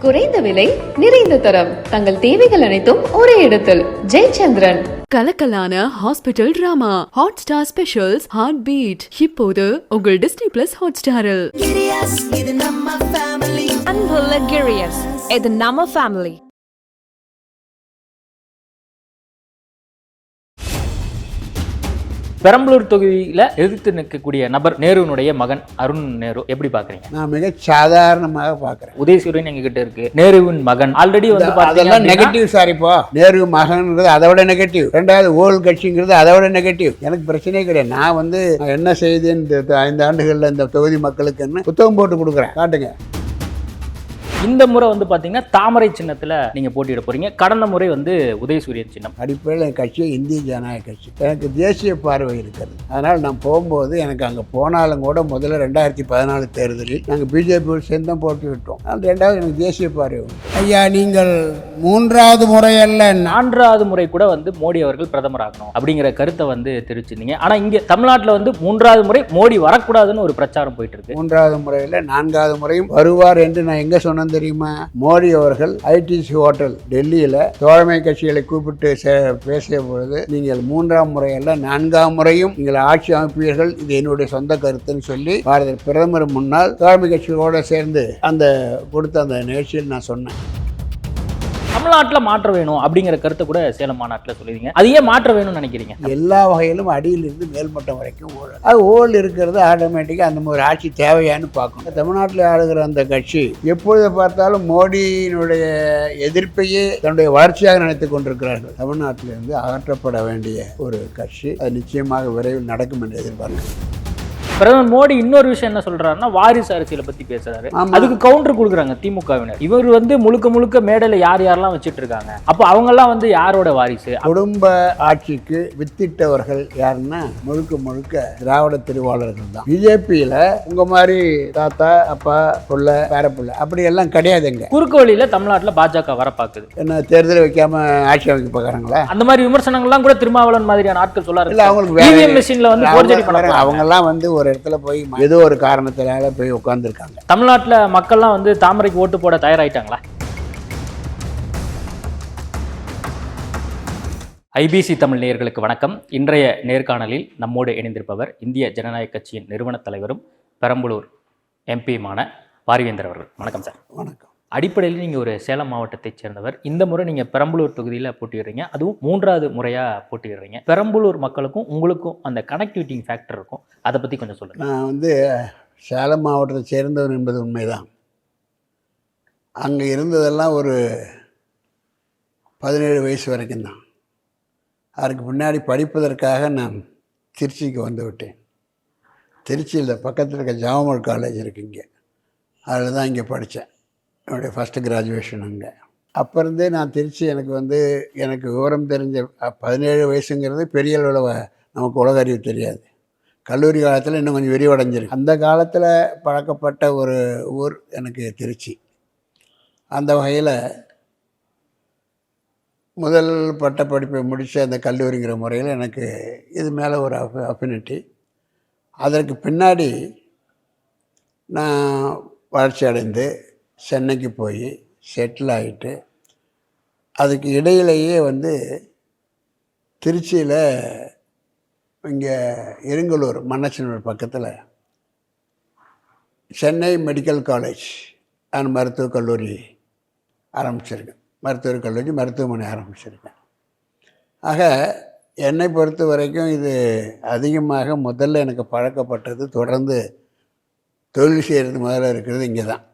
குறைந்த விலை நிறைந்த தரம். தங்கள் தேவைகள் அனைத்தும் ஒரே இடத்தில். Jayachandran. கலக்கலான hospital drama. Hot star specials heart beat இப்போது உங்கள் டிஸ்னி பிளஸ் ஹாட் ஸ்டாரில் அன்புள்ள கிரியஸ் இது நம்ம ஃபேமிலி பெரம்பலூர் தொகுதியில எதிர்த்து நிற்கக்கூடிய நபர் நேருனுடைய மகன் அருண் நேரு. எப்படி பாக்குறீங்க நான் மிக சாதாரணமாக பார்க்குறேன். உதயசூரியன் எங்க கிட்ட இருக்கு? நேருவின் மகன். ஆல்ரெடி வந்து அதெல்லாம் நெகட்டிவ் சார் இப்போ. நேரு மகன்ங்கிறது அதை விட நெகட்டிவ் ரெண்டாவது ஓல் கட்சிங்கிறது அதை விட நெகட்டிவ் எனக்கு பிரச்சனையே கிடையாது. நான் வந்து என்ன செய்தேன் இந்த ஐந்து ஆண்டுகளில் இந்த தொகுதி மக்களுக்குன்னு புத்தகம் போட்டு கொடுக்குறேன். காட்டுங்க. இந்த முறை வந்து பாத்தீங்கன்னா தாமரை சின்னத்துல நீங்க போட்டியிட போறீங்க. கடந்த முறை வந்து உதயசூரியன் சின்னம். அடிப்படையில் என் கட்சி இந்திய ஜனநாயக கட்சி. எனக்கு தேசிய பார்வை இருக்கிறது அதனால் நான் போகும்போது எனக்கு அங்கே போனாலும் கூட முதல்ல ரெண்டாயிரத்தி பதினாலு தேர்தலில் நாங்கள் பிஜேபியோடு சேர்ந்து தான் போட்டு விட்டோம். அதனால் ரெண்டாவது எனக்கு தேசிய பார்வை ஐயா நீங்கள் மூன்றாவது முறையல்ல நான் நான்காவது முறை கூட வந்து மோடி அவர்கள் பிரதமர் ஆகணும் அப்படிங்கிற கருத்தை வந்து தெரிவிச்சிருந்தீங்க. ஆனா இங்க தமிழ்நாட்டுல வந்து மூன்றாவது முறை மோடி வரக்கூடாதுன்னு ஒரு பிரச்சாரம் போயிட்டு இருக்கு. மூன்றாவது முறையில் நான்காவது முறையும் வருவார் என்று நான் எங்கே சொன்னேன் தெரியுமா? மோடி அவர்கள் ஐடிசி ஹோட்டல் டெல்லியில் தோழமை கட்சிகளை கூப்பிட்டு சே- பேசிய பொழுது நீங்கள் மூன்றாம் முறையல்ல நான்காம் முறையும் நீங்கள் ஆட்சி அமைப்பீர்கள். இது என்னுடைய சொந்த கருத்துன்னு சொல்லி பாரத பிரதமர் முன்னால் தோழமை கட்சிகளோடு சேர்ந்து அந்த கொடுத்த அந்த நிகழ்ச்சியில் நான் சொன்னேன். தமிழ்நாட்டில் மாற்றம் வேணும் அப்படிங்கிற கருத்தை கூட சேலம் மாநாட்டில் சொல்லுவீங்க அது ஏன் மாற்ற வேணும்னு நினைக்கிறீங்க. எல்லா வகையிலும் அடியிலிருந்து மேல்மட்டம் வரைக்கும் ஊழல் அது ஊழல் இருக்கிறது ஆட்டோமேட்டிக்காக அந்த மாதிரி ஆட்சி தேவையான்னு பார்க்கணும். தமிழ்நாட்டில் ஆளுகிற அந்த கட்சி எப்பொழுது பார்த்தாலும் மோடியினுடைய எதிர்ப்பையே தன்னுடைய வளர்ச்சியாக நினைத்துக் கொண்டிருக்கிறார்கள். தமிழ்நாட்டிலிருந்து அகற்றப்பட வேண்டிய ஒரு கட்சி அது நிச்சயமாக விரைவில் நடக்கும் என்று எதிர்பார்க்கிறேன். பிரதமர் மோடி இன்னொரு விஷயம் என்ன சொல்றாருன்னா வாரிசு அரசியலை பத்தி பேசுறாரு. அதுக்கு கவுண்டர் கொடுக்குறாங்க திமுகவினர். இவர் வந்து முழுக்க முழுக்க மேடையில யார் யாரெல்லாம் வச்சிட்டு இருக்காங்க அப்போ அவங்க எல்லாம் வந்து யாரோட வாரிசு? குடும்ப ஆட்சிக்கு வித்திட்டவர்கள் யாருன்னா முழுக்க முழுக்க திராவிட திருவாளர்கள் தான். பிஜேபியில் உங்க மாதிரி தாத்தா அப்பா புள்ள பேரப்புள்ள அப்படி எல்லாம் கிடையாதுங்க. குறுக்கு வழியில தமிழ்நாட்டுல பாஜக வர பாக்குது. என்ன தேர்தல் வைக்காம ஆட்சி அமைக்க பார்க்குறாங்களா அந்த மாதிரி விமர்சனங்கள்லாம் கூட திருமாவளவன் மாதிரியான ஆட்கள் சொல்ல இல்ல அவங்களுக்கு மிஷின்ல வந்து. அவங்க எல்லாம் வந்து ஒரு இடத்துல போய் ஏதோ ஒரு காரணத்தினால போய் உட்கார்ந்துருக்காங்க. தமிழ்நாட்டுல மக்கள்லாம் வந்து தாமரைக்கு ஓட்டு போட தயாராயிட்டாங்களா? ஐபிசி தமிழ் நேயர்களுக்கு வணக்கம். இன்றைய நேர்காணலில் நம்மோடு இணைந்திருப்பவர் இந்திய ஜனநாயக கட்சியின் நிறுவனத் தலைவரும் பெரம்பலூர் எம்பியுமான பாரிவேந்தர் அவர்கள். வணக்கம் சார். வணக்கம். அடிப்படையில் நீங்கள் ஒரு சேலம் மாவட்டத்தைச் சேர்ந்தவர். இந்த முறை நீங்கள் பெரம்பலூர் தொகுதியில் போட்டிடுறீங்க அதுவும் மூன்றாவது முறையாக போட்டிடுறீங்க பெரம்பலூர் மக்களுக்கும் உங்களுக்கும் அந்த கனெக்டிவிட்டி ஃபேக்டர் இருக்கும். அதை பற்றி கொஞ்சம் சொல்லுங்கள் நான் வந்து சேலம் மாவட்டத்தை சேர்ந்தவர் என்பது உண்மைதான். அங்கே இருந்ததெல்லாம் ஒரு பதினேழு வயசு வரைக்கும் தான். அதுக்கு முன்னாடி படிப்பதற்காக நான் திருச்சிக்கு வந்து விட்டேன். திருச்சியில் பக்கத்தில் இருக்க ஜாமல் காலேஜ் இருக்கு இங்கே. அதில் தான் இங்கே படித்தேன் என்னுடைய ஃபஸ்ட்டு கிராஜுவேஷன் அங்கே. அப்போ இருந்தே நான் திருச்சி எனக்கு வந்து எனக்கு விவரம் தெரிஞ்ச பதினேழு வயசுங்கிறது பெரிய அளவில் நமக்கு உலக அறிவு தெரியாது. கல்லூரி காலத்தில் இன்னும் கொஞ்சம் விரிவடைஞ்சிருக்கு. அந்த காலத்தில் பழக்கப்பட்ட ஒரு ஊர் எனக்கு திருச்சி. அந்த வகையில் முதல் பட்டப்படிப்பை முடித்த அந்த கல்லூரிங்கிற முறையில் எனக்கு இது மேலே ஒரு அஃப் அஃபினிட்டி அதற்கு பின்னாடி நான் வளர்ச்சி அடைந்து சென்னைக்கு போய் செட்டில் ஆகிட்டு அதுக்கு இடையிலேயே வந்து திருச்சியில் இங்கே இருங்கலூர் மன்னச்சனூர் பக்கத்தில் சென்னை மெடிக்கல் காலேஜ் அண்ட் மருத்துவக் கல்லூரி ஆரம்பிச்சிருக்கேன் மருத்துவக் கல்லூரி மருத்துவமனை ஆரம்பிச்சிருக்கேன் ஆக என்னை பொறுத்த வரைக்கும் இது அதிகமாக முதல்ல எனக்கு பழக்கப்பட்டது தொடர்ந்து தொழில் செய்கிறது முதல்ல இருக்கிறது இங்கே தான்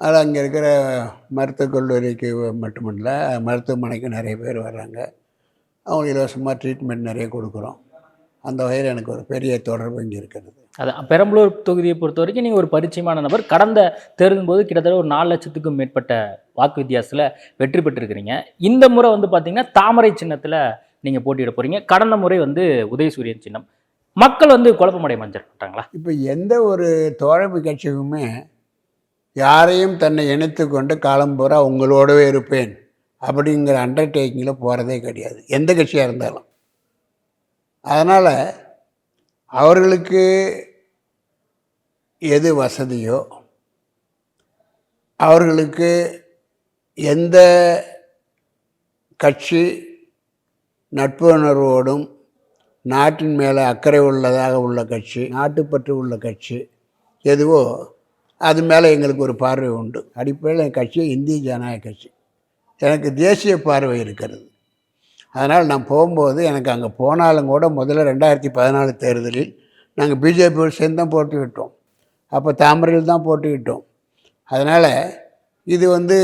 அதில் அங்கே இருக்கிற மருத்துவக் கல்லூரிக்கு மட்டுமல்ல மருத்துவமனைக்கு நிறைய பேர் வர்றாங்க. அவங்களுக்கு இலவசமாக ட்ரீட்மெண்ட் நிறைய கொடுக்குறோம். அந்த வகையில் எனக்கு ஒரு பெரிய தொடர்பு இங்கே இருக்கிறது. அது பெரம்பலூர் தொகுதியை பொறுத்த வரைக்கும் நீங்கள் ஒரு பரிச்சயமான நபர். கடந்த தேர்தல் போது கிட்டத்தட்ட ஒரு நாலு லட்சத்துக்கும் மேற்பட்ட வாக்கு வித்தியாசத்தில் வெற்றி பெற்றிருக்கிறீங்க. இந்த முறை வந்து பார்த்தீங்கன்னா தாமரை சின்னத்தில் நீங்கள் போட்டியிட போகிறீங்க கடந்த முறை வந்து உதயசூரியன் சின்னம். மக்கள் வந்து குழப்பமடைய மஞ்சிட்டாங்களா இப்போ எந்த ஒரு தோழமை கட்சிக்குமே யாரையும் தன்னை இணைத்து கொண்டு காலம்பூரா உங்களோடவே இருப்பேன் அப்படிங்கிற அண்டர்டேக்கிங்கில் போகிறதே கிடையாது. எந்த கட்சியாக இருந்தாலும். அதனால் அவர்களுக்கு எது வசதியோ அவர்களுக்கு எந்த கட்சி நட்பு உணர்வோடும் நாட்டின் மேலே அக்கறை உள்ளதாக உள்ள கட்சி நாட்டுப்பற்று உள்ள கட்சி எதுவோ அது மேலே எங்களுக்கு ஒரு பார்வை உண்டு. அடிப்படையில் என் கட்சி இந்திய ஜனநாயக கட்சி. எனக்கு தேசிய பார்வை இருக்கிறது. அதனால் நான் போகும்போது எனக்கு அங்கே போனாலும் கூட முதல்ல ரெண்டாயிரத்தி பதினாலு தேர்தலில் நாங்கள் பிஜேபியோடு சேர்ந்து தான் விட்டோம். அப்போ தாமரையில் தான் போட்டுக்கிட்டோம் அதனால் இது வந்து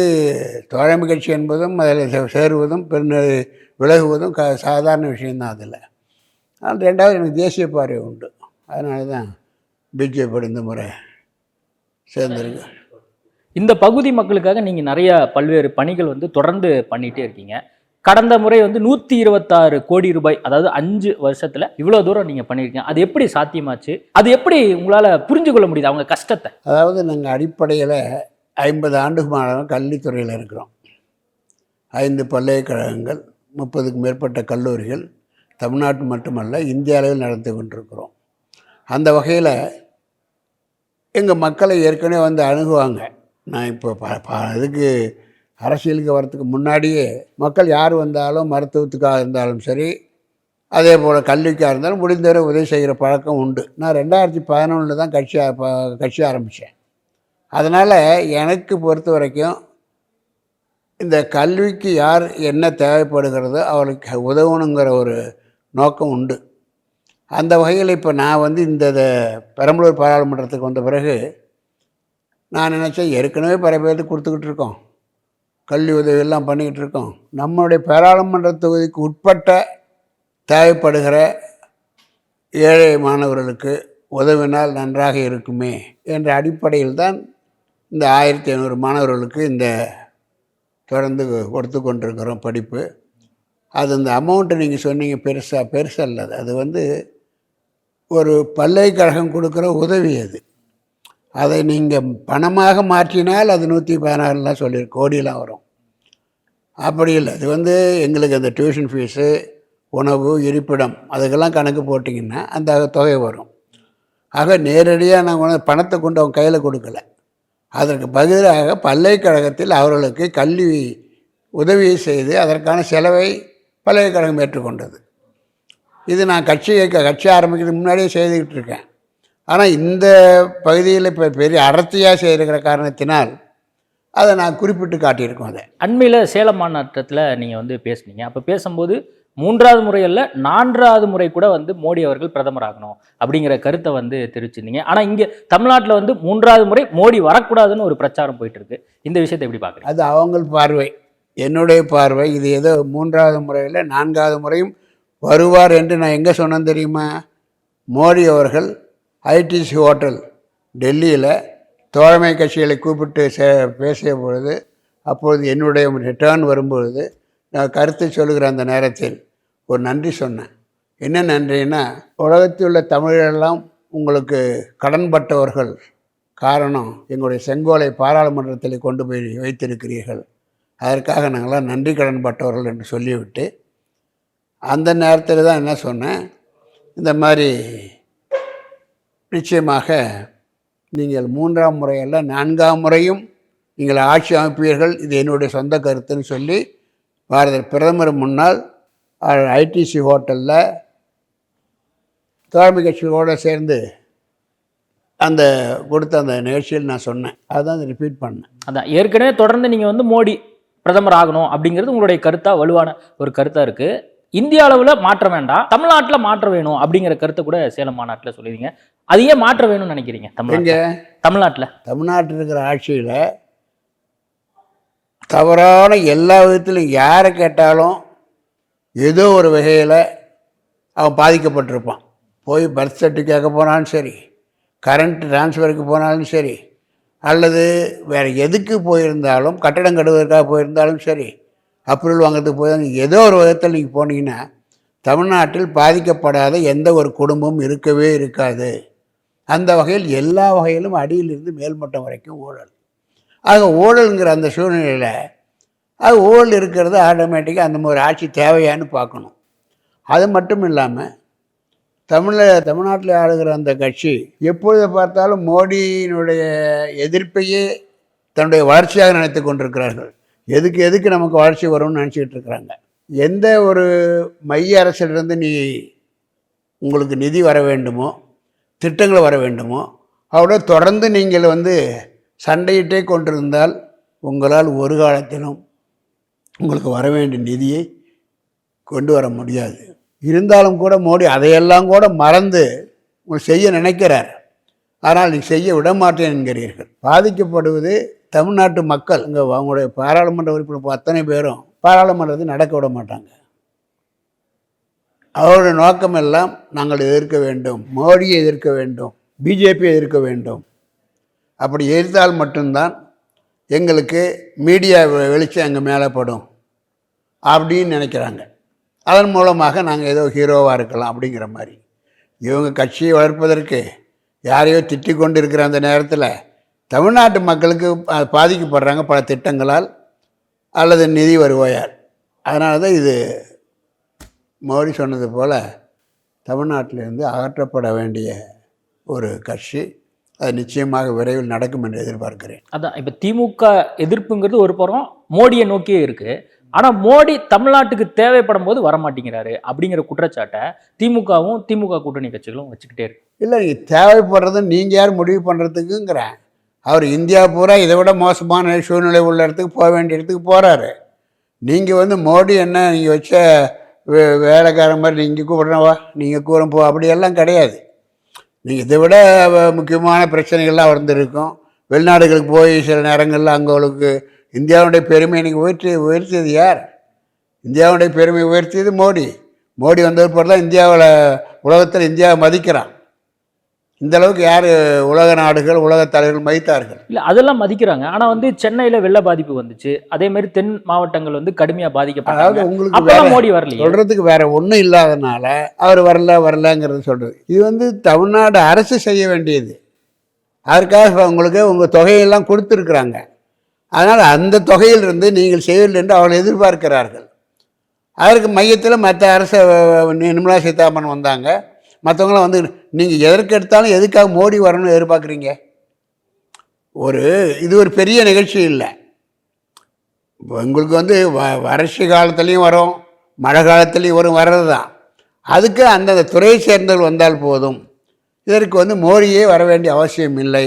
தோழமை கட்சி என்பதும் அதில் சேருவதும் பின்னர் விலகுவதும் க சாதாரண விஷயந்தான் அதில். ஆனால் ரெண்டாவது எனக்கு தேசிய பார்வை உண்டு. அதனால தான் பிஜேபி இந்த முறை சேர்ந்துருக்கு. இந்த பகுதி மக்களுக்காக நீங்க நிறைய பல்வேறு பணிகள் வந்து தொடர்ந்து பண்ணிட்டே இருக்கீங்க. கடந்த முறை வந்து நூத்தி இருபத்தாறு கோடி ரூபாய் அதாவது அஞ்சு வருஷத்துல இவ்வளவு தூரம் நீங்க பண்ணியிருக்கீங்க அது எப்படி சாத்தியமாச்சு? அது எப்படி உங்களால புரிஞ்சு கொள்ள முடியுது அவங்க கஷ்டத்தை? அதாவது நாங்கள் அடிப்படையில் ஐம்பது ஆண்டுக்கு மேலே கல்வித்துறையில் இருக்கிறோம். ஐந்து பல்கலைக்கழகங்கள் முப்பதுக்கு மேற்பட்ட கல்லூரிகள் தமிழ்நாட்டு மட்டுமல்ல இந்திய அளவில் நடத்தி கொண்டிருக்கிறோம். அந்த வகையில் எங்கள் மக்களை ஏற்கனவே வந்து அணுகுவாங்க. நான் இப்போ ப ப இதுக்கு அரசியலுக்கு வரத்துக்கு முன்னாடியே மக்கள் யார் வந்தாலும் மருத்துவத்துக்காக இருந்தாலும் சரி அதே போல் கல்விக்காக இருந்தாலும் முடிந்தவரை உதவி செய்கிற பழக்கம் உண்டு. நான் ரெண்டாயிரத்தி பதினொன்றில் தான் கட்சி கட்சி ஆரம்பித்தேன். அதனால் எனக்கு பொறுத்த வரைக்கும் இந்த கல்விக்கு யார் என்ன தேவைப்படுகிறதோ அவளுக்கு உதவணுங்கிற ஒரு நோக்கம் உண்டு. அந்த வகையில் இப்போ நான் வந்து இந்த பெரம்பலூர் பாராளுமன்றத்துக்கு வந்த பிறகு நான் நினச்சேன் ஏற்கனவே பல பேருக்கு கொடுத்துக்கிட்டு இருக்கோம். கல்வி உதவியெல்லாம் பண்ணிக்கிட்டு இருக்கோம். நம்மளுடைய பாராளுமன்ற தொகுதிக்கு உட்பட்ட தேவைப்படுகிற ஏழை மாணவர்களுக்கு உதவினால் நன்றாக இருக்குமே என்ற அடிப்படையில் தான் இந்த ஆயிரத்தி ஐநூறு மாணவர்களுக்கு இந்த தொடர்ந்து கொடுத்து கொண்டிருக்கிறோம் படிப்பு. அது அந்த அமௌண்ட்டு நீங்கள் சொன்னீங்க பெருசாக பெருசல்ல அது அது வந்து ஒரு பல்கலைக்கழகம் கொடுக்குற உதவி அது. அதை நீங்கள் பணமாக மாற்றினால் அது நூற்றி பதினாறுலாம் சொல்லி கோடியெலாம் வரும். அப்படி இல்லை. அது வந்து எங்களுக்கு அந்த டியூஷன் ஃபீஸு உணவு இருப்பிடம் அதுக்கெல்லாம் கணக்கு போட்டிங்கன்னா அந்த தொகை வரும். ஆக நேரடியாக நாங்கள் பணத்தை கொண்டு அவங்க கையில் கொடுக்கல. அதற்கு பதிலாக பல்கலைக்கழகத்தில் அவர்களுக்கு கல்வி உதவியை செய்து அதற்கான செலவை பல்கலைக்கழகம் ஏற்றுக்கொண்டது. இது நான் கட்சி கட்சி ஆரம்பிக்கிறதுக்கு முன்னாடியே செய்துக்கிட்டு இருக்கேன் ஆனால் இந்த பகுதியில் இப்போ பெரிய அடர்த்தியாக செய்கிற காரணத்தினால் அதை நான் குறிப்பிட்டு காட்டியிருக்கோம் அதை. அண்மையில சேலம் மாநாட்டத்துல நீங்க வந்து பேசுனீங்க. அப்ப பேசும்போது மூன்றாவது முறை அல்ல நான்காவது முறை கூட வந்து மோடி அவர்கள் பிரதமர் ஆகணும் அப்படிங்கிற கருத்தை வந்து தெரிவிச்சிருந்தீங்க. ஆனா இங்க தமிழ்நாட்டுல வந்து மூன்றாவது முறை மோடி வரக்கூடாதுன்னு ஒரு பிரச்சாரம் போயிட்டு இருக்கு இந்த விஷயத்தை எப்படி பாக்குறீங்க? அது அவங்கள் பார்வை. என்னுடைய பார்வை. இது ஏதோ மூன்றாவது முறையில் நான்காவது முறையும் வருவார் என்று நான் எங்கே சொன்னேன் தெரியுமா? மோடி அவர்கள் ஐடிசி ஹோட்டல் டெல்லியில் தோழமை கட்சிகளை கூப்பிட்டு சே பேசிய பொழுது அப்பொழுது என்னுடைய ரிட்டர்ன் வரும்பொழுது நான் கருத்து சொல்லுகிற அந்த நேரத்தில் ஒரு நன்றி சொன்னேன். என்ன நன்றின்னா உலகத்தில் உள்ள தமிழரெல்லாம் உங்களுக்கு கடன்பட்டவர்கள். காரணம் எங்களுடைய செங்கோலை பாராளுமன்றத்தில் கொண்டு போய் வைத்திருக்கிறீர்கள். அதற்காக நாங்களாம் நன்றி கடன் பட்டவர்கள் என்று சொல்லிவிட்டு அந்த நேரத்தில் தான் என்ன சொன்னேன்? இந்த மாதிரி நிச்சயமாக நீங்கள் மூன்றாம் முறையல்ல நான்காம் முறையும் நீங்கள் ஆட்சி அமைப்பீர்கள். இது என்னுடைய சொந்த கருத்துன்னு சொல்லி பாரத பிரதமர் முன்னால் ஐடிசி ஹோட்டலில் தோழமை கட்சிகளோடு சேர்ந்து அந்த கொடுத்த அந்த நிகழ்ச்சியில் நான் சொன்னேன். அதுதான் ரிப்பீட் பண்ணேன். அதான் ஏற்கனவே தொடர்ந்து நீங்கள் வந்து மோடி பிரதமர் ஆகணும் அப்படிங்கிறது உங்களுடைய கருத்தாக வலுவான ஒரு கருத்தாக இருக்குது இந்திய அளவுல மாற்ற வேண்டாம் தமிழ்நாட்டுல மாற்ற வேணும் அப்படிங்கிற கருத்தை கூட சேலம் மாநாட்டுல சொல்லுவீங்க அது ஏன் மாற்ற வேணும்னு நினைக்கிறீங்க தமிழ்நாட்டுல? எங்கே? தமிழ்நாட்டுல. தமிழ்நாட்டில் இருக்கிற ஆட்சியில் தவறான எல்லா விதத்திலும் யாரை கேட்டாலும் ஏதோ ஒரு வகையில் அவன் பாதிக்கப்பட்டிருப்பான். போய் பர்த் சர்டிஃபிகேட் கேட்க போனாலும் சரி கரண்ட் டிரான்ஸ்ஃபருக்கு போனாலும் சரி அல்லது வேறு எதுக்கு போயிருந்தாலும் கட்டடம் கட்டுவதற்காக போயிருந்தாலும் சரி அப்ரூவல் வாங்குறதுக்கு போய் ஏதோ ஒரு விதத்தில் நீங்கள் போனீங்கன்னா தமிழ்நாட்டில் பாதிக்கப்படாத எந்த ஒரு குடும்பமும் இருக்கவே இருக்காது. அந்த வகையில் எல்லா வகையிலும் அடியிலிருந்து மேல்மட்டம் வரைக்கும் ஊழல். ஆக ஊழலுங்கிற அந்த சூழ்நிலையில் அது ஊழல் இருக்கிறது ஆட்டோமேட்டிக்காக அந்த மாதிரி ஆட்சி தேவையான்னு பார்க்கணும். அது மட்டும் இல்லாமல் தமிழில் தமிழ்நாட்டில் ஆளுகிற அந்த கட்சி எப்பொழுது பார்த்தாலும் மோடியினுடைய எதிர்ப்பையே தன்னுடைய வளர்ச்சியாக நினைத்து கொண்டிருக்கிறார்கள். எதுக்கு எதுக்கு நமக்கு வளர்ச்சி வரும்னு நினச்சிக்கிட்டு இருக்கிறாங்க. எந்த ஒரு மைய அரசிலிருந்து நீ உங்களுக்கு நிதி வர வேண்டுமோ திட்டங்கள் வர வேண்டுமோ அவரோட தொடர்ந்து நீங்கள் வந்து சண்டையிட்டே கொண்டிருந்தால் உங்களால் ஒரு காலத்திலும் உங்களுக்கு வர வேண்டிய நிதியை கொண்டு வர முடியாது. இருந்தாலும் கூட மோடி அதையெல்லாம் கூட மறந்து உங்களுக்கு செய்ய நினைக்கிறார். ஆனால் நீ செய்ய விட மாட்டேன் என்கிறீர்கள் பாதிக்கப்படுவது தமிழ்நாட்டு மக்கள் இங்கே அவங்களுடைய பாராளுமன்ற உறுப்பினர் அத்தனை பேரும் பாராளுமன்றத்தை நடக்க விட மாட்டாங்க. அவருடைய நோக்கம் எல்லாம் நாங்கள் எதிர்க்க வேண்டும் மோடியை எதிர்க்க வேண்டும் பிஜேபியை எதிர்க்க வேண்டும். அப்படி எதிர்த்தால் மட்டும்தான் எங்களுக்கு மீடியா வெளிச்சம் எங்கள் மேலே படும் அப்படின்னு நினைக்கிறாங்க. அதன் மூலமாக நாங்கள் ஏதோ ஹீரோவாக இருக்கலாம் அப்படிங்கிற மாதிரி. இவங்க கட்சியை வளர்ப்பதற்கு யாரையோ திட்டிக் கொண்டு இருக்கிற அந்த நேரத்தில் தமிழ்நாட்டு மக்களுக்கு பாதிக்கப்படுறாங்க பல திட்டங்களால் அல்லது நிதி வருவாயால். அதனால தான் இது மோடி சொன்னது போல் தமிழ்நாட்டிலிருந்து அகற்றப்பட வேண்டிய ஒரு கட்சி. அது நிச்சயமாக விரைவில் நடக்கும் என்று எதிர்பார்க்கிறேன். அதான் இப்போ திமுக எதிர்ப்புங்கிறது ஒரு புறம் மோடியை நோக்கியே இருக்கு. ஆனா மோடி தமிழ்நாட்டுக்கு தேவைப்படும் போது வரமாட்டேங்கிறாரு அப்படிங்கிற குற்றச்சாட்டை திமுகவும் திமுக கூட்டணி கட்சிகளும் வச்சுக்கிட்டே இருக்கு. இல்லை தேவைப்படுறது நீங்கள் யார் முடிவு பண்ணுறதுக்குங்கிறேன் அவர் இந்தியா பூரா இதை விட மோசமான சூழ்நிலை உள்ள இடத்துக்கு போக வேண்டிய இடத்துக்கு போகிறாரு நீங்கள் வந்து மோடி என்ன நீங்கள் வச்ச வே வேலைக்காரன் மாதிரி நீங்கள் கூப்பிடணவா நீங்கள் கூறம் போ அப்படியெல்லாம் கிடையாது. நீங்கள் இதை விட முக்கியமான பிரச்சனைகள்லாம் வந்துருக்கும் வெளிநாடுகளுக்கு போய் சில நேரங்களில் அங்கே இந்தியாவுடைய பெருமை நீங்கள் உயர்த்தி உயர்த்தியது யார்? இந்தியாவுடைய பெருமை உயர்த்தியது மோடி. மோடி வந்த பிறகு தான் இந்தியாவில் உலகத்தில் இந்தியாவை மதிக்கிறான். இந்த அளவுக்கு யார் உலக நாடுகள் உலக தலைவர்கள் மதித்தார்கள்? இல்ல அதெல்லாம் மதிக்கிறாங்க. ஆனா வந்து சென்னையில வெள்ள பாதிப்பு வந்துச்சு. அதே மாதிரி தென் மாவட்டங்கள் வந்து கடுமையா அதாவது பாதிக்கப்பட்டாங்க உங்களுக்கு மோடி வரலையே. சொல்கிறதுக்கு வேற ஒன்றும் இல்லாதனால அவர் வரல வரலங்கிறது சொல்கிறது இது வந்து தமிழ்நாடு அரசு செய்ய வேண்டியது. அதற்காக உங்களுக்கு உங்கள் தொகையெல்லாம் கொடுத்துருக்குறாங்க. அதனால் அந்த தொகையிலிருந்து நீங்கள் செய்யவில்லை என்று அவர்கள் எதிர்பார்க்கிறார்கள். அதற்கு மையத்தில் மற்ற அரசு நிர்மலா சீதாராமன் வந்தாங்க. மற்றவங்களாம் வந்து நீங்கள் எதற்கு எடுத்தாலும் எதுக்காக மோடி வரணும்னு எதிர்பார்க்குறீங்க? ஒரு இது ஒரு பெரிய நிகழ்ச்சி இல்லை. உங்களுக்கு வந்து வ வறட்சி காலத்துலேயும் வரும் மழை காலத்துலேயும் வரும் வர்றது தான் அதுக்கு அந்தந்த துறையை சேர்ந்தவர்கள் வந்தால் போதும். இதற்கு வந்து மோடியே வர வேண்டிய அவசியம் இல்லை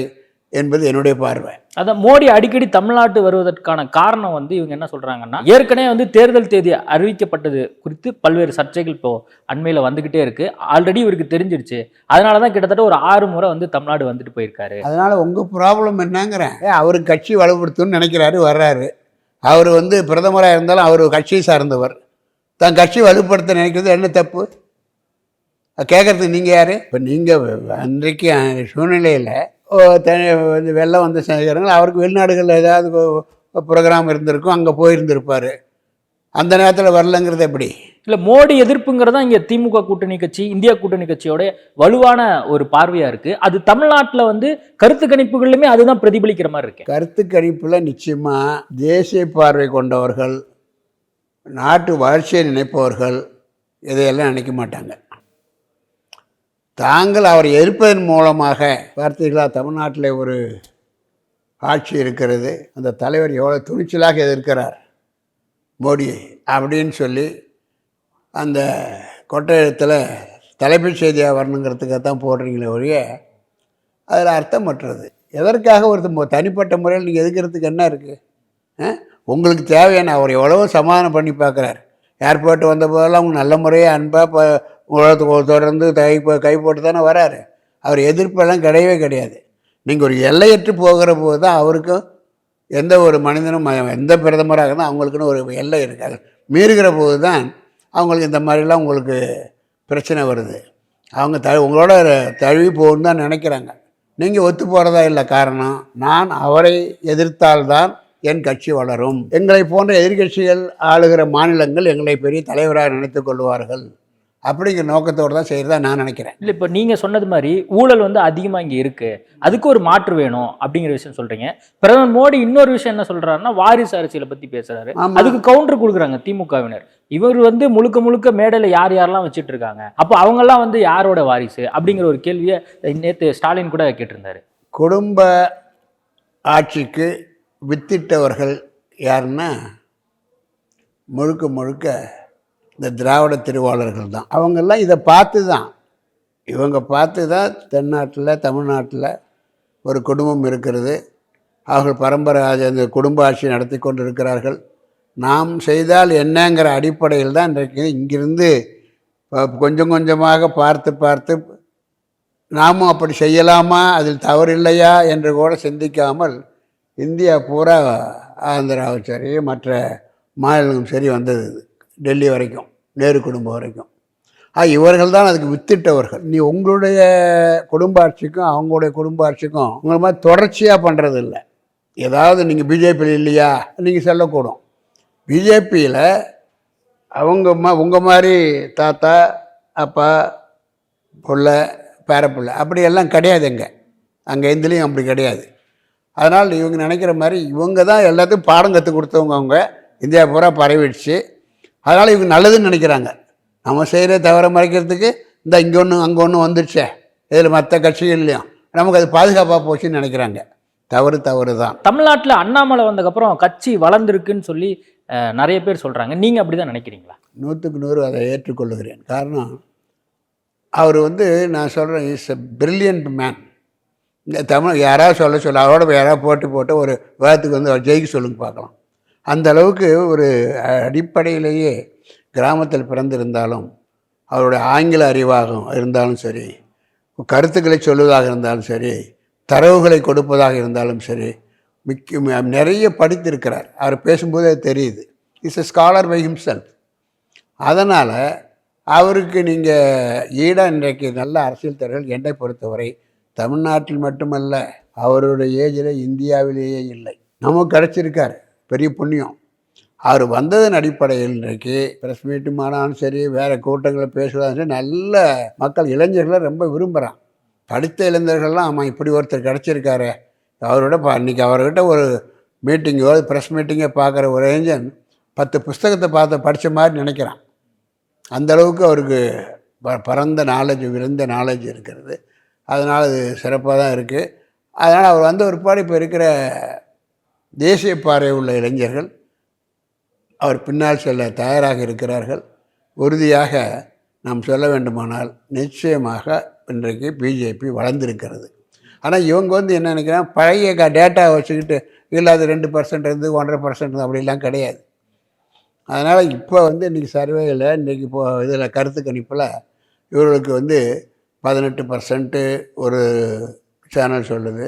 என்பது என்னுடைய பார்வை. அதான் மோடி அடிக்கடி தமிழ்நாட்டு வருவதற்கான காரணம் வந்து இவங்க என்ன சொல்கிறாங்கன்னா ஏற்கனவே வந்து தேர்தல் தேதி அறிவிக்கப்பட்டது குறித்து பல்வேறு சர்ச்சைகள் இப்போ அண்மையில் வந்துக்கிட்டே இருக்கு. ஆல்ரெடி இவருக்கு தெரிஞ்சிருச்சு. அதனால தான் கிட்டத்தட்ட ஒரு ஆறு முறை வந்து தமிழ்நாடு வந்துட்டு போயிருக்காரு. அதனால் உங்கள் ப்ராப்ளம் என்னங்கிறேன். அவர் கட்சி வலுப்படுத்தணும்னு நினைக்கிறாரு வர்றாரு. அவர் வந்து பிரதமராக இருந்தாலும் அவர் கட்சியை சார்ந்தவர். தன் கட்சி வலுப்படுத்த நினைக்கிறது என்ன தப்பு? கேட்குறதுக்கு நீங்கள் யார்? இப்போ நீங்கள் அன்றைக்கு சூழ்நிலையில் வந்து வெள்ளம் வந்து செய்கிறாங்க அவருக்கு வெளிநாடுகளில் ஏதாவது ப்ரோக்ராம் இருந்திருக்கும் அங்கே போயிருந்திருப்பார். அந்த நேரத்தில் வரலங்கிறது எப்படி? இல்ல மோடி எதிர்ப்புங்கிறதா இங்க திமுக கூட்டணி கட்சி இந்தியா கூட்டணி கட்சியோட வலுவான ஒரு பார்வையா இருக்கு. அது தமிழ்நாட்டுல வந்து கருத்து கணிப்புகளிலுமே அதுதான் பிரதிபலிக்கிற மாதிரி இருக்கு. கருத்து கணிப்பில் நிச்சயமாக தேசிய பார்வை கொண்டவர்கள் நாட்டு வளர்ச்சியை நினைப்பவர்கள் இதையெல்லாம் நினைக்க மாட்டாங்க. தாங்கள் அவரை எதிர்ப்பதன் மூலமாக பார்த்தீர்களா தமிழ்நாட்டில் ஒரு ஆட்சி இருக்கிறது. அந்த தலைவர் எவ்வளோ துணிச்சலாக எதிர்க்கிறார். மோடியை அப்படின்னு சொல்லி அந்த கொட்டையத்தில் தலைப்புச் செய்தியாக வரணுங்கிறதுக்காக தான் போடுறீங்களே ஒழிய அதில் அர்த்தமற்றது எதற்காக ஒரு தனிப்பட்ட முறையில் நீங்கள் எதுக்கிறதுக்கு என்ன இருக்குது உங்களுக்கு தேவையான அவர் எவ்வளவோ சமாதானம் பண்ணி பார்க்குறாரு. ஏர்போர்ட் வந்த போதெல்லாம் அவங்க நல்ல முறையாக அன்பாக இப்போ உலகத்துக்கு தொடர்ந்து கை கை போட்டு தானே வராரு. அவர் எதிர்ப்பெல்லாம் கிடையவே கிடையாது. நீங்கள் ஒரு எல்லையற்று போகிற போது தான் அவருக்கும் எந்த ஒரு மனிதனும் எந்த பிரதமராக இருந்தால் அவங்களுக்குன்னு ஒரு எல்லை இருக்காது. மீறுகிற போது தான் அவங்களுக்கு இந்த மாதிரிலாம் உங்களுக்கு பிரச்சனை வருது. அவங்க த உங்களோட தழுவி போகணுன்னு தான் நினைக்கிறாங்க. நீங்கள் ஒத்து போகிறதா இல்லை காரணம் நான் அவரை எதிர்த்தால்தான் என் கட்சி வளரும். எங்களை போன்ற எதிர்க்கட்சிகள் ஆளுகிற மாநிலங்கள் எங்களை பெரிய தலைவராக நினைத்து கொள்வார்கள். அப்படிங்கிற நோக்கத்தோடு தான் செய்கிறதா நான் நினைக்கிறேன். இல்ல இப்ப நீங்க சொன்னது மாதிரி ஊழல் வந்து அதிகமா இங்க இருக்கு. அதுக்கு ஒரு மாற்று வேணும் அப்படிங்கிற விஷயம் சொல்றீங்க. பிரதமர் மோடி இன்னொரு விஷயம் என்ன சொல்றாருன்னா வாரிசு அரசியலை பேசுறாரு. ஆமா. அதுக்கு கவுண்டர் கொடுக்குறாங்க திமுகவினர். இவர் வந்து முழுக்க முழுக்க மேடையில யார் யாரெல்லாம் வச்சிட்டு இருக்காங்க? அப்போ அவங்கெல்லாம் வந்து யாரோட வாரிசு அப்படிங்கிற ஒரு கேள்வியை நேத்து ஸ்டாலின் கூட கேட்டிருந்தாரு. குடும்ப ஆட்சிக்கு வித்திட்டவர்கள் யாருன்னா முழுக்க முழுக்க இந்த திராவிட திருவாளர்கள் தான். அவங்கெல்லாம் இதை பார்த்து தான். இவங்க பார்த்து தான் தென்னாட்டில் தமிழ்நாட்டில் ஒரு குடும்பம் இருக்கிறது. அவர்கள் பரம்பரை அந்த குடும்ப ஆட்சி நடத்தி கொண்டு இருக்கிறார்கள் நாம் செய்தால் என்னங்கிற அடிப்படையில் தான் இன்றைக்கு இங்கிருந்து கொஞ்சம் கொஞ்சமாக பார்த்து பார்த்து நாமும் அப்படி செய்யலாமா அதில் தவறு இல்லையா என்று கூட சிந்திக்காமல் இந்தியா பூரா ஆந்திராவும் சரி மற்ற மாநிலங்களும் சரி வந்தது டெல்லி வரைக்கும் நேரு குடும்பம் வரைக்கும். ஆ இவர்கள் தான் அதுக்கு வித்திட்டவர்கள். நீ உங்களுடைய குடும்ப ஆட்சிக்கும் அவங்களுடைய குடும்ப ஆட்சிக்கும் உங்களை மாதிரி தொடர்ச்சியாக பண்ணுறது இல்லை ஏதாவது நீங்கள் பிஜேபியில் இல்லையா? நீங்கள் சொல்லக்கூடும். பிஜேபியில் அவங்க மா உங்கள் மாதிரி தாத்தா அப்பா பிள்ளை பேரப்பிள்ளை அப்படியெல்லாம் கிடையாது எங்கே அங்கே எந்திலையும் அப்படி கிடையாது. அதனால் இவங்க நினைக்கிற மாதிரி இவங்க தான் எல்லாத்தையும் பாடம் கற்றுக் கொடுத்தவங்க அவங்க. இந்தியா பூரா பரவிடுச்சு. அதனால் இவங்க நல்லதுன்னு நினைக்கிறாங்க. நம்ம செய்கிற தவறை மறைக்கிறதுக்கு இந்த இங்கே ஒன்று அங்கே ஒன்று வந்துடுச்சே. இதில் மற்ற கட்சிகள்லையும் நமக்கு அது பாதுகாப்பாக போச்சுன்னு நினைக்கிறாங்க. தவறு தவறு தான் தமிழ்நாட்டில் அண்ணாமலை வந்ததுக்கப்புறம் கட்சி வளர்ந்துருக்குன்னு சொல்லி நிறைய பேர் சொல்றாங்க. நீங்க அப்படிதான் நினைக்கிறீங்களா? நூற்றுக்கு நூறு அதை ஏற்றுக்கொள்ளுகிறேன். காரணம் அவர் வந்து நான் சொல்கிறேன் இஸ் எ பிரில்லியன்ட் மேன் இந்த தமிழ் யாராவது சொல்ல சொல்ல அவரோட யாராவது போட்டி போட்டு ஒரு விவாதத்துக்கு வந்து அவர் ஜெயிக்க சொல்லுங்க பார்க்கலாம். அந்த அளவுக்கு ஒரு அடிப்படையிலேயே கிராமத்தில் பிறந்திருந்தாலும் அவருடைய ஆங்கில அறிவாகவும் இருந்தாலும் சரி கருத்துக்களை சொல்வதாக இருந்தாலும் சரி தரவுகளை கொடுப்பதாக இருந்தாலும் சரி மிக்க நிறைய படித்திருக்கிறார். அவர் பேசும்போதே தெரியுது. Is a scholar by himself அதனால் அவருக்கு நீங்கள் ஈடாக இன்றைக்கு நல்ல அரசியல் தலைவர்கள் என்னை பொறுத்தவரை தமிழ்நாட்டில் மட்டுமல்ல அவருடைய ஏஜில் இந்தியாவிலேயே இல்லை. நமக்கு கிடச்சிருக்கார். பெரிய புண்ணியம். அவர் வந்ததன் அடிப்படையில் இன்றைக்கு ப்ரெஸ் மீட்டுமானாலும் சரி வேறு கூட்டங்களை பேசுவதாலும் சரி நல்ல மக்கள் இளைஞர்களை ரொம்ப விரும்புகிறான் படித்த இளைஞர்கள்லாம் ஆமாம் இப்படி ஒருத்தர் கிடச்சிருக்காரு. அவரோட பா இன்றைக்கி அவர்கிட்ட ஒரு மீட்டிங்கோ ப்ரெஸ் மீட்டிங்கோ பார்க்குற ஒரு இளைஞன் பத்து புஸ்தகத்தை பார்த்து படித்த மாதிரி நினைக்கிறான். அந்தளவுக்கு அவருக்கு ப- பரந்த நாலேஜ் விருந்த நாலேஜ் இருக்கிறது. அதனால் அது சிறப்பாக தான் இருக்குது அதனால் அவர் வந்த ஒருபாடு இப்போ இருக்கிற தேசிய பாறை உள்ள இளைஞர்கள் அவர் பின்னால் செல்ல தயாராக இருக்கிறார்கள். உறுதியாக நாம் சொல்ல வேண்டுமானால் நிச்சயமாக இன்றைக்கு பிஜேபி வளர்ந்திருக்கிறது. ஆனால் இவங்க வந்து என்ன நினைக்கிறாங்க? பழைய க டேட்டா வச்சுக்கிட்டு இல்லை அது ரெண்டு பர்சன்ட் இருந்து ஒன்றரை பர்சன்ட் அப்படிலாம் கிடையாது. அதனால் இப்போ வந்து இன்றைக்கி சர்வேயில் இன்றைக்கி இப்போ இதில் கருத்து கணிப்பில் இவர்களுக்கு வந்து பதினெட்டு பர்சன்ட்டு ஒரு சேனல் சொல்லுது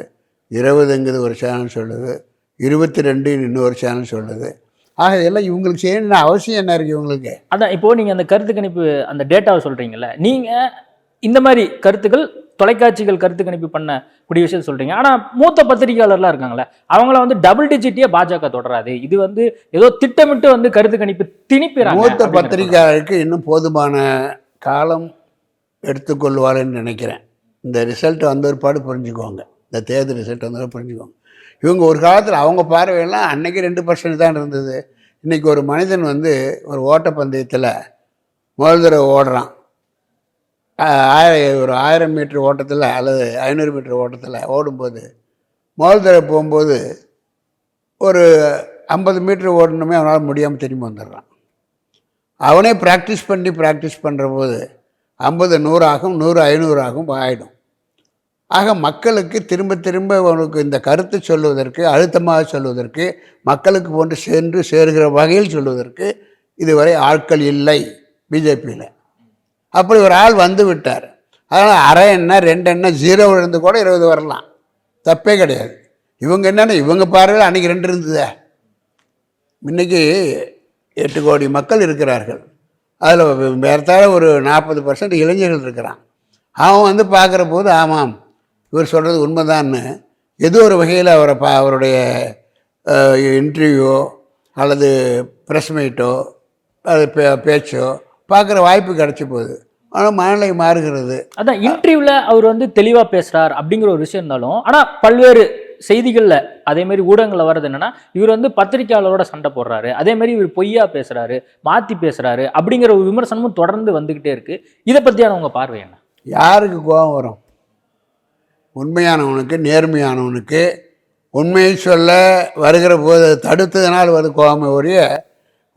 இருபதுங்கிறது ஒரு சேனல் சொல்லுது இருபத்தி ரெண்டு இன்னொரு சேனல் சொல்லுது ஆக இதெல்லாம் இவங்களுக்கு செய்யணும்னு அவசியம் என்ன இருக்குது இவங்களுக்கு? அதான் இப்போ நீங்க அந்த கருத்து கணிப்பு அந்த டேட்டாவை சொல்றீங்கல்ல நீங்க இந்த மாதிரி கருத்துக்கள் தொலைக்காட்சிகள் கருத்து கணிப்பு பண்ண கூடிய விஷயத்தை சொல்றீங்க. ஆனா மூத்த பத்திரிகையாளர்லாம் இருக்காங்களே அவங்கள வந்து டபுள் டிஜிட்டே பாஜக தொடராது. இது வந்து ஏதோ திட்டமிட்டு வந்து கருத்து கணிப்பு திணிப்பிறாங்க மூத்த பத்திரிகையாளருக்கு இன்னும் போதுமான காலம் எடுத்துக்கொள்வாருன்னு நினைக்கிறேன். இந்த ரிசல்ட் வந்த ஒருபாடு புரிஞ்சுக்குவாங்க இந்த தேர்தல் ரிசல்ட் வந்தவரை புரிஞ்சுக்குவாங்க இவங்க ஒரு காலத்தில் அவங்க பார்வையெல்லாம் அன்னைக்கு ரெண்டு பர்சன்ட் தான் இருந்தது. இன்றைக்கி ஒரு மனிதன் வந்து ஒரு ஓட்டப்பந்தயத்தில் முதல் தடவை ஓடுறான். ஆயிரம் ஒரு ஆயிரம் மீட்ரு ஓட்டத்தில் அல்லது ஐநூறு மீட்ரு ஓட்டத்தில் ஓடும்போது முதல் தடவை போகும்போது ஒரு ஐம்பது மீட்ரு ஓடணுமே அவனால் முடியாமல் திரும்பி வந்துடுறான். அவனே ப்ராக்டிஸ் பண்ணி ப்ராக்டிஸ் பண்ணுற போது ஐம்பது நூறு ஆகும் நூறு ஐநூறு ஆகும் ஆகிடும் ஆக மக்களுக்கு திரும்ப திரும்ப அவனுக்கு இந்த கருத்து சொல்வதற்கு அழுத்தமாக சொல்வதற்கு மக்களுக்கு போன்று சென்று சேர்கிற வகையில் சொல்வதற்கு இதுவரை ஆட்கள் இல்லை பிஜேபியில். அப்படி ஒரு ஆள் வந்து விட்டார். அதனால் அரை எண்ணெய் ரெண்டு எண்ணெய் ஜீரோ இருந்து கூட இருபது வரலாம். தப்பே கிடையாது. இவங்க என்னென்ன இவங்க பார்வையில் அன்றைக்கி ரெண்டு இருந்ததே. இன்றைக்கி எட்டு கோடி மக்கள் இருக்கிறார்கள். அதில் வேறத்தால ஒரு நாற்பது பர்சன்ட் இளைஞர்கள் இருக்கிறான். அவன் வந்து பார்க்குற போது ஆமாம் இவர் சொல்கிறது உண்மைதான்னு ஏதோ ஒரு வகையில் அவரை பா அவருடைய இன்டர்வியூ அல்லது ப்ரெஸ் மீட்டோ அது பே பேச்சோ பார்க்குற வாய்ப்பு கிடச்சி போகுது. ஆனால் மனநிலை மாறுகிறது. அதான் இன்டர்வியூல அவர் வந்து தெளிவா பேசுறார் அப்படிங்கிற ஒரு விஷயம் இருந்தாலும் ஆனா பல்வேறு செய்திகள்ல அதே மாதிரி ஊடகங்கள்ல வர்றது என்னன்னா இவர் வந்து பத்திரிக்கையாளரோட சண்டை போடுறாரு. அதே மாதிரி இவர் பொய்யா பேசுறாரு மாத்தி பேசுறாரு அப்படிங்கிற ஒரு விமர்சனமும் தொடர்ந்து வந்துகிட்டே இருக்கு. இதை பத்தியான உங்க பார்வை என்ன? யாருக்கு கோபம் வரும்? உண்மையானவனுக்கு நேர்மையானவனுக்கு உண்மையை சொல்ல வருகிற போது தடுத்ததுனால் வருது கோபமே ஒழிய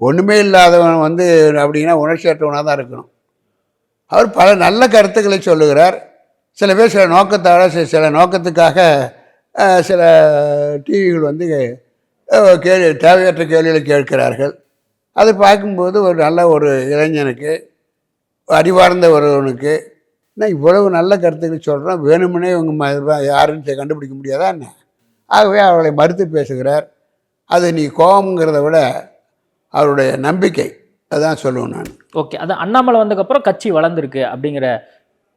ஒன்றுமே இல்லாதவன் வந்து அப்படின்னா உணர்ச்சியற்றவனாக தான் இருக்கணும். அவர் பல நல்ல கருத்துக்களை சொல்லுகிறார். சில பேர் சில நோக்கத்தோட சில சில நோக்கத்துக்காக சில டிவிகள் வந்து கேள்வி தேவையற்ற கேள்விகளை கேட்கிறார்கள். அதை பார்க்கும்போது ஒரு நல்ல ஒரு இளைஞனுக்கு அறிவார்ந்த ஒருவனுக்கு நான் இவ்வளவு நல்ல கருத்துக்கள் சொல்கிறோம் வேணுமனே இவங்க ம- யாருன்னு கண்டுபிடிக்க முடியாதா என்ன? ஆகவே அவர்களை மறுத்து பேசுகிறார். அது நீ கோபங்கிறத விட அவருடைய நம்பிக்கை. அதான் சொல்லுவேன் நான். ஓகே. அது அண்ணாமலை வந்ததுக்கப்புறம் கட்சி வளர்ந்துருக்கு அப்படிங்கிற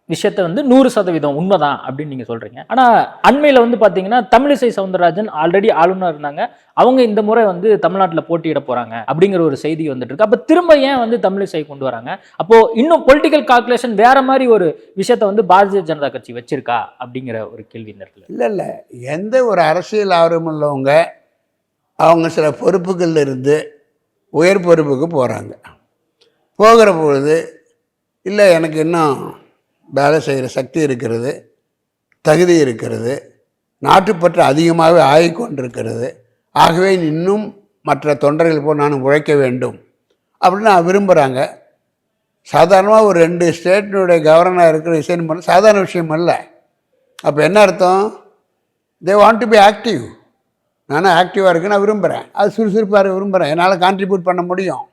விஷயத்த வந்து நூறு சதவீதம் உண்மைதான் அப்படின்னு நீங்க சொல்றீங்க. ஆனா அண்மையில வந்து பாத்தீங்கன்னா தமிழிசை சவுந்தரராஜன் ஆல்ரெடி ஆளுநர் இருந்தாங்க. அவங்க இந்த முறை வந்து தமிழ்நாட்டில் போட்டியிட போறாங்க அப்படிங்கிற ஒரு செய்தி வந்துட்டு இருக்கு. அப்ப திரும்ப ஏன் வந்து தமிழிசை கொண்டு வராங்க? அப்போ இன்னும் பொலிட்டிக்கல் கால்குலேஷன் வேற மாதிரி ஒரு விஷயத்த வந்து பாரதிய ஜனதா கட்சி வச்சிருக்கா அப்படிங்கிற ஒரு கேள்வி இந்த இடத்துல. இல்லை இல்லை. எந்த ஒரு அரசியல் ஆர்வம் உள்ளவங்க அவங்க சில பொறுப்புகளில் இருந்து உயர் பொறுப்புக்கு போகிறாங்க போகிற பொழுது இல்லை எனக்கு இன்னும் வேலை செய்கிற சக்தி இருக்கிறது தகுதி இருக்கிறது நாட்டுப்பற்று அதிகமாகவே ஆகிக்கொண்டிருக்கிறது ஆகவே இன்னும் மற்ற தொண்டர்கள் போல் நான் உழைக்க வேண்டும் அப்படின்னு நான் விரும்புகிறாங்க சாதாரணமாக ஒரு ரெண்டு ஸ்டேட்டினுடைய கவர்னராக இருக்கிற ரிசைன் பண்ண சாதாரண விஷயம் இல்லை அப்போ என்ன அர்த்தம்? They want to be active நானும் ஆக்டிவாக இருக்கு நான் விரும்புகிறேன் அது சுறுசுறுப்பாக விரும்புகிறேன் என்னால் கான்ட்ரிபியூட் பண்ண முடியும்.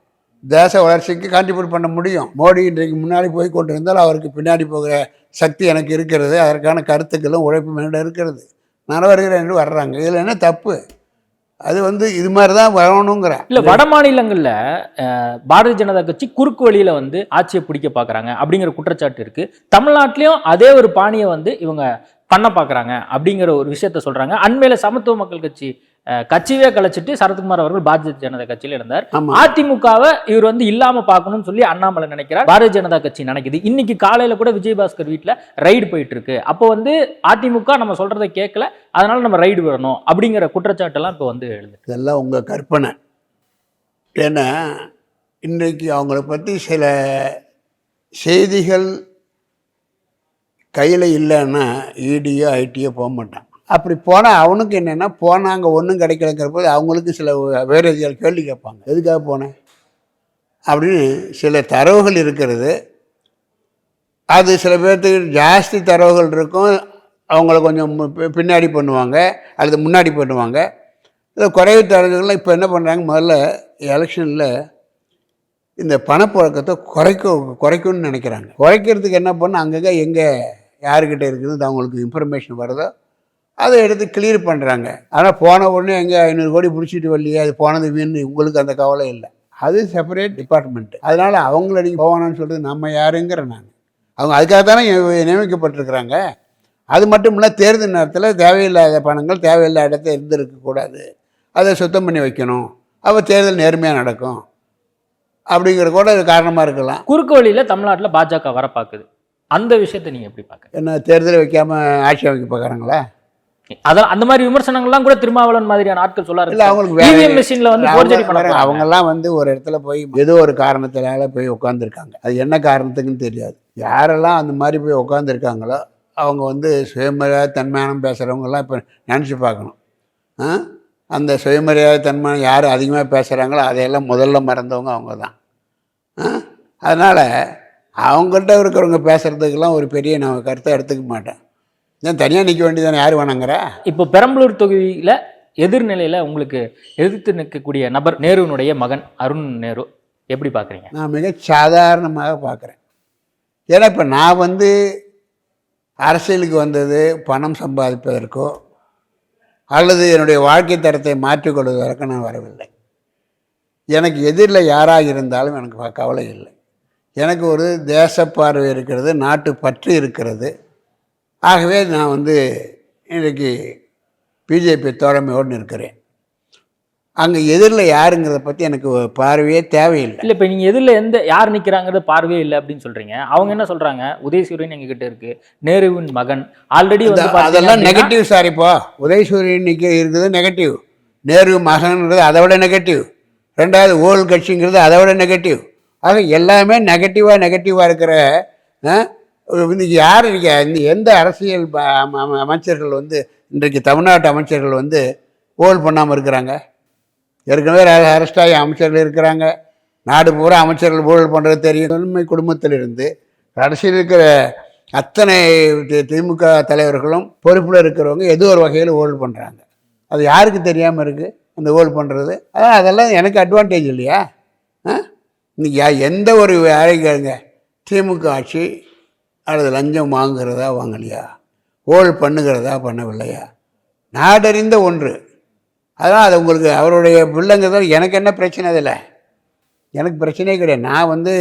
தேச வளர்ச்சிக்கு கான்ட்ரிபியூட் பண்ண முடியும். மோடி இன்றைக்கு முன்னாடி போய் கொண்டிருந்தால் அவருக்கு பின்னாடி போகிற சக்தி எனக்கு இருக்கிறது. அதற்கான கருத்துக்களும் உழைப்பும் என்னிடம் இருக்கிறது. நான் வருகிறேன் என்று வர்றாங்க. இதில் என்ன தப்பு? அது வந்து இது மாதிரி தான் வரணுங்கிற. இல்லை வட மாநிலங்களில் பாரதிய ஜனதா கட்சி குறுக்கு வழியில் வந்து ஆட்சியை பிடிக்க பார்க்குறாங்க அப்படிங்கிற குற்றச்சாட்டு இருக்குது தமிழ்நாட்டிலையும் அதே ஒரு பாணியை வந்து இவங்க பண்ண பார்க்குறாங்க அப்படிங்கிற ஒரு விஷயத்த சொல்கிறாங்க அண்மையில் சமத்துவ மக்கள் கட்சி அஹ், கட்சியவே கலைச்சிட்டு சரத்குமார் அவர்கள் பாரதிய ஜனதா கட்சியில இருந்தார். அதிமுகவை இவர் வந்து இல்லாம பார்க்கணும்னு சொல்லி அண்ணாமலை நினைக்கிறார். பாரதிய ஜனதா கட்சி நினைக்குது. இன்னைக்கு காலையில கூட விஜயபாஸ்கர் வீட்ல ரைடு போயிட்டு இருக்கு அப்போ வந்து அதிமுக நம்ம சொல்றதை கேட்கல அதனால நம்ம ரைடு வரணும் அப்படிங்கிற குற்றச்சாட்டெல்லாம் இப்போ வந்து எழுது. இதெல்லாம் உங்கள் கற்பனை. ஏன்னா இன்றைக்கு அவங்கள பற்றி சில செய்திகள் கையில் இல்லைன்னா இடியோ ஐடியோ போக மாட்டான் அப்படி போனால் அவனுக்கு என்னென்னா போனாங்க ஒன்றும் கிடைக்கலங்கிற போது அவங்களுக்கு சில வேறு எதிரால் கேள்வி கேட்பாங்க. எதுக்காக போனேன் அப்படின்னு சில தரவுகள் இருக்கிறது. அது சில பேர்த்துக்கு ஜாஸ்தி தரவுகள் இருக்கும். அவங்கள கொஞ்சம் பின்னாடி பண்ணுவாங்க அல்லது முன்னாடி பண்ணுவாங்க. இல்லை குறைவு தரவுகள்லாம் இப்போ என்ன பண்ணுறாங்க முதல்ல எலெக்ஷனில் இந்த பணப்புழக்கத்தை குறைக்க குறைக்கணும்னு நினைக்கிறாங்க. குறைக்கிறதுக்கு என்ன பண்ண அங்கங்கே எங்கே யாருக்கிட்ட இருக்குது அவங்களுக்கு இன்ஃபர்மேஷன் வருதோ அதை எடுத்து கிளியர் பண்ணுறாங்க ஆனால் போன உடனே எங்கே ஐநூறு கோடி பிடிச்சிட்டு வரலையே அது போனது வீண் உங்களுக்கு அந்த கவலை இல்லை. அது செப்பரேட் டிபார்ட்மெண்ட் அதனால் அவங்கள நீங்கள் போவானான்னு சொல்கிறது நம்ம யாருங்கிற நான் அவங்க அதுக்காக தானே நிய- நியமிக்கப்பட்டிருக்கிறாங்க. அது மட்டும் இல்லை தேர்தல் நேரத்தில் தேவையில்லாத பணங்கள் தேவையில்லாத இடத்துல இருந்திருக்கக்கூடாது அதை சுத்தம் பண்ணி வைக்கணும். அப்போ தேர்தல் நேர்மையாக நடக்கும். அப்படிங்கிற கூட இது காரணமாக இருக்கலாம். குறுக்கு வழியில தமிழ்நாட்டுல பாஜக வர பாக்குது அந்த விஷயத்தை நீங்க எப்படி பாக்குறீங்க என்ன தேர்தலை வைக்காமல் ஆட்சி அமைக்க பார்க்குறாங்களா? அதான் அந்த மாதிரி விமர்சனங்கள்லாம் கூட திருமாவளவன் மாதிரியான ஆட்கள் சொல்ல இல்லை அவங்களுக்கு இவிஎம் மிஷின்ல வந்து அவங்க- forgery பண்ண. அவங்கெல்லாம் வந்து ஒரு இடத்துல போய் ஏதோ ஒரு காரணத்தினால போய் உட்காந்துருக்காங்க அது என்ன காரணத்துக்குன்னு தெரியாது. யாரெல்லாம் அந்த மாதிரி போய் உட்காந்துருக்காங்களோ அவங்க வந்து சுயமரியாதை தன்மானம் பேசுகிறவங்கெல்லாம் இப்போ நினச்சி பார்க்கணும்? அந்த சுயமரியாதை தன்மானம் யார் அதிகமாக பேசுகிறாங்களோ அதையெல்லாம் முதல்ல மறந்தவங்க அவங்க தான் அதனால் அவங்கள்ட்ட இருக்கிறவங்க பேசுகிறதுக்கெல்லாம் ஒரு பெரிய நான் கருத்தை எடுத்துக்க மாட்டேன். ஏன் தனியாக நிற்க வேண்டியதானே யார் வேணாங்கிறா? இப்போ பெரம்பலூர் தொகுதியில எதிர்நிலையில உங்களுக்கு எதிர்த்து நிற்கக்கூடிய நபர் நேருனுடைய மகன் அருண் நேரு. எப்படி பாக்குறீங்க நான் மிக சாதாரணமாக பார்க்குறேன். ஏன்னா இப்போ நான் வந்து அரசியலுக்கு வந்தது பணம் சம்பாதிப்பதற்கோ அல்லது என்னுடைய வாழ்க்கை தரத்தை மாற்றிக்கொள்வதற்கோ நான் வரவில்லை. எனக்கு எதிரில் யாராக இருந்தாலும் எனக்கு கவலை இல்லை. எனக்கு ஒரு தேசப்பார்வை இருக்கிறது நாட்டு பற்று இருக்கிறது. ஆகவே நான் வந்து இன்றைக்கு பிஜேபி தோழமையோடு இருக்கிறேன் அங்கே எதிரில் யாருங்கிறத பற்றி எனக்கு பார்வையே தேவையில்லை. இல்ல இப்ப நீங்க எதிரில் எந்த யார் நிக்கிறாங்கிறது பார்வையே இல்லை அப்படின்னு சொல்றீங்க. அவங்க என்ன சொல்றாங்க? உதயசூரியன் எங்க கிட்ட இருக்கு நேருவின் மகன். ஆல்ரெடி அதெல்லாம் நெகட்டிவ் சார் இப்போ உதயசூரியன் நிற்க இருக்குது நெகட்டிவ் நேரு மகன்கிறது அதை விட நெகட்டிவ் ரெண்டாவது ஓல் கட்சிங்கிறது அதை விட நெகட்டிவ் ஆக எல்லாமே நெகட்டிவாக நெகட்டிவாக இருக்கிற இன்றைக்கி இன்னைக்கு யார் இன்றைக்கி எந்த அரசியல் ப- அமைச்சர்கள் வந்து இன்றைக்கு தமிழ்நாட்டு அமைச்சர்கள் வந்து ஓல் பண்ணாமல் இருக்கிறாங்க? ஏற்கனவே அரெஸ்ட் அமைச்சர்கள் இருக்கிறாங்க. நாடு பூரா அமைச்சர்கள் ஊழல் பண்ணுறது தெரியும். தொன்மை குடும்பத்தில் இருந்து கடைசியில் இருக்கிற அத்தனை திமுக தலைவர்களும் பொறுப்பில் இருக்கிறவங்க ஏதோ ஒரு வகையில் ஓல் பண்ணுறாங்க அது யாருக்கு தெரியாமல் இருக்குது அந்த ஓல் பண்ணுறது அதான் அதெல்லாம் எனக்கு அட்வான்டேஜ் இல்லையா? ஆ? இன்னைக்கு எந்த ஒரு வேலைங்க திமுக ஆட்சி அல்லது லஞ்சம் வாங்குகிறதா வாங்கலையா? ஹோல் பண்ணுகிறதா பண்ணவில்லையா? நாடறிந்த ஒன்று. அதான் அது உங்களுக்கு அவருடைய பிள்ளைங்கிறது எனக்கு என்ன பிரச்சனை அதில்? எனக்கு பிரச்சனையே கிடையாது. நான் வந்து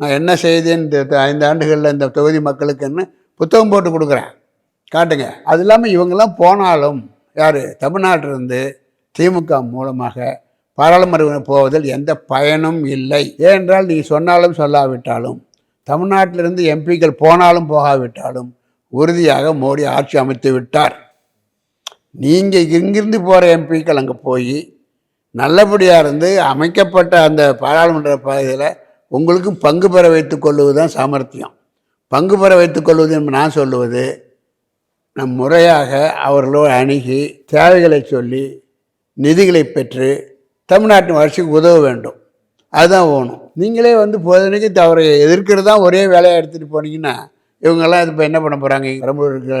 நான் என்ன செய்தேன்னு இந்த ஐந்து ஆண்டுகளில் இந்த தொகுதி மக்களுக்குன்னு புத்தகம் போட்டு கொடுக்குறேன். காட்டுங்க. அது இல்லாமல் இவங்கெல்லாம் போனாலும் யார்? தமிழ்நாட்டிலிருந்து திமுக மூலமாக பாராளுமன்ற போவதில் எந்த பயனும் இல்லை. ஏனென்றால் நீ சொன்னாலும் சொல்லாவிட்டாலும் தமிழ்நாட்டிலிருந்து எம்பிக்கள் போனாலும் போகாவிட்டாலும் உறுதியாக மோடி ஆட்சி அமைத்து விட்டார். நீங்கள் இங்கிருந்து போகிற எம்பிக்கள் அங்கே போய் நல்லபடியாக இருந்து அமைக்கப்பட்ட அந்த பாராளுமன்ற பகுதியில் உங்களுக்கும் பங்கு பெற வைத்து கொள்வது தான் சாமர்த்தியம். பங்கு பெற வைத்து கொள்வது என்று நான் சொல்லுவது நம் முறையாக அவர்களோடு அணுகி தேவைகளை சொல்லி நிதிகளை பெற்று தமிழ்நாட்டின் வளர்ச்சிக்கு உதவ வேண்டும். அதுதான் ஓணும். நீங்களே வந்து பொழுதுனைக்கு தவறு எதிர்க்கிறது தான் ஒரே வேலையை எடுத்துகிட்டு போனீங்கன்னா இவங்கெல்லாம் இப்போ என்ன பண்ண போகிறாங்க பெரம்பலூர் இருக்கிற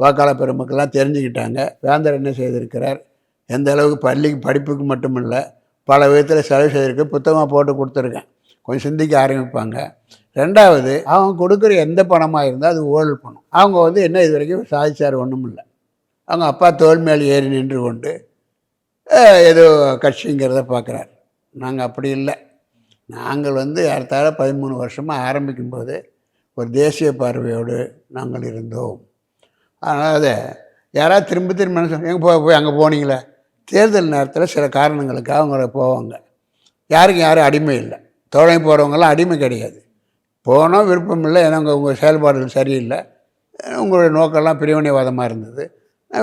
வாக்காளர் பெருமக்கள்லாம் தெரிஞ்சுக்கிட்டாங்க. வேந்தர் என்ன செய்திருக்கிறார்? எந்த அளவுக்கு பள்ளிக்கு படிப்புக்கு மட்டுமில்லை பல விதத்தில் செலவு செய்திருக்கு. புத்தகமாக போட்டு கொடுத்துருக்கேன். கொஞ்சம் சிந்திக்க ஆரம்பிப்பாங்க. ரெண்டாவது அவங்க கொடுக்குற எந்த பணமாக இருந்தால் அது ஊழல் பணம். அவங்க வந்து என்ன இது வரைக்கும் சாதிச்சார் ஒன்றும் இல்லை அவங்க அப்பா தோல் மேல் ஏறி நின்று கொண்டு ஏதோ கட்சிங்கிறத பார்க்குறாரு நாங்கள் அப்படி இல்லை. நாங்கள் வந்து ஏறத்தாழ பதிமூணு வருஷமாக ஆரம்பிக்கும்போது ஒரு தேசிய பார்வையோடு நாங்கள் இருந்தோம். அதனால் அதை யாராவது திரும்ப திரும்ப என்ன எங்கே போய் போய் அங்கே போனீங்களே? தேர்தல் நேரத்தில் சில காரணங்களுக்காக அவங்க போவாங்க. யாருக்கும் யாரும் அடிமை இல்லை. தோழமை போகிறவங்கெல்லாம் அடிமை கிடையாது. போனோம் விருப்பம் இல்லை ஏன்னா உங்கள் உங்கள் செயல்பாடுகள் சரியில்லை. உங்களுடைய நோக்கம்லாம் பிரிவினைவாதமாக இருந்தது.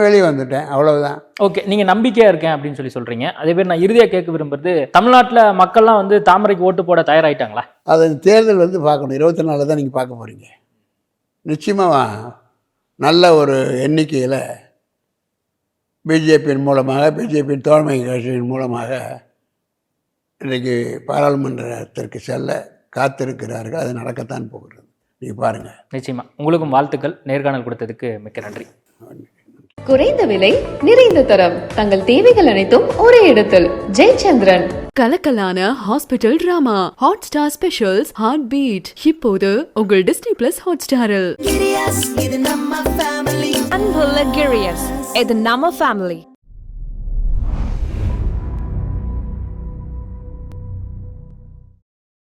வெளியே வந்துட்டேன் அவ்வளவுதான். ஓகே நீங்க நம்பிக்கையா இருக்கேன் அப்படின்னு சொல்லி சொல்றீங்க. அதே பேர் நான் இறுதியா கேட்க விரும்புறது தமிழ்நாட்டுல மக்கள்லாம் வந்து தாமரைக்கு ஓட்டு போட தயாராயிட்டாங்களா? அது தேர்தல் வந்து பார்க்கணும். இருபத்தி நாலில் தான் நீங்கள் பார்க்க போகிறீங்க நிச்சயமாக நல்ல ஒரு எண்ணிக்கையில் பிஜேபியின் மூலமாக பிஜேபியின் தோழமை கட்சியின் மூலமாக இன்றைக்கு பாராளுமன்றத்திற்கு செல்ல காத்திருக்கிறார்கள். அது நடக்கத்தான் போகிறது. நீங்கள் பாருங்கள் நிச்சயமா. உங்களுக்கும் வாழ்த்துக்கள். நேர்காணல் கொடுத்ததுக்கு மிக்க நன்றி. குறைந்த விலை நிறைந்த தரம். தங்கள் தேவைகள் அனைத்தும் ஒரே இடத்தில். Jayachandran. கலக்கலான hospital drama hot star specials heart beat இப்போது உங்கள் டிஸ்னி பிளஸ் ஹாட் ஸ்டாரில் Unbelievable Gurious. இது நம்ம family.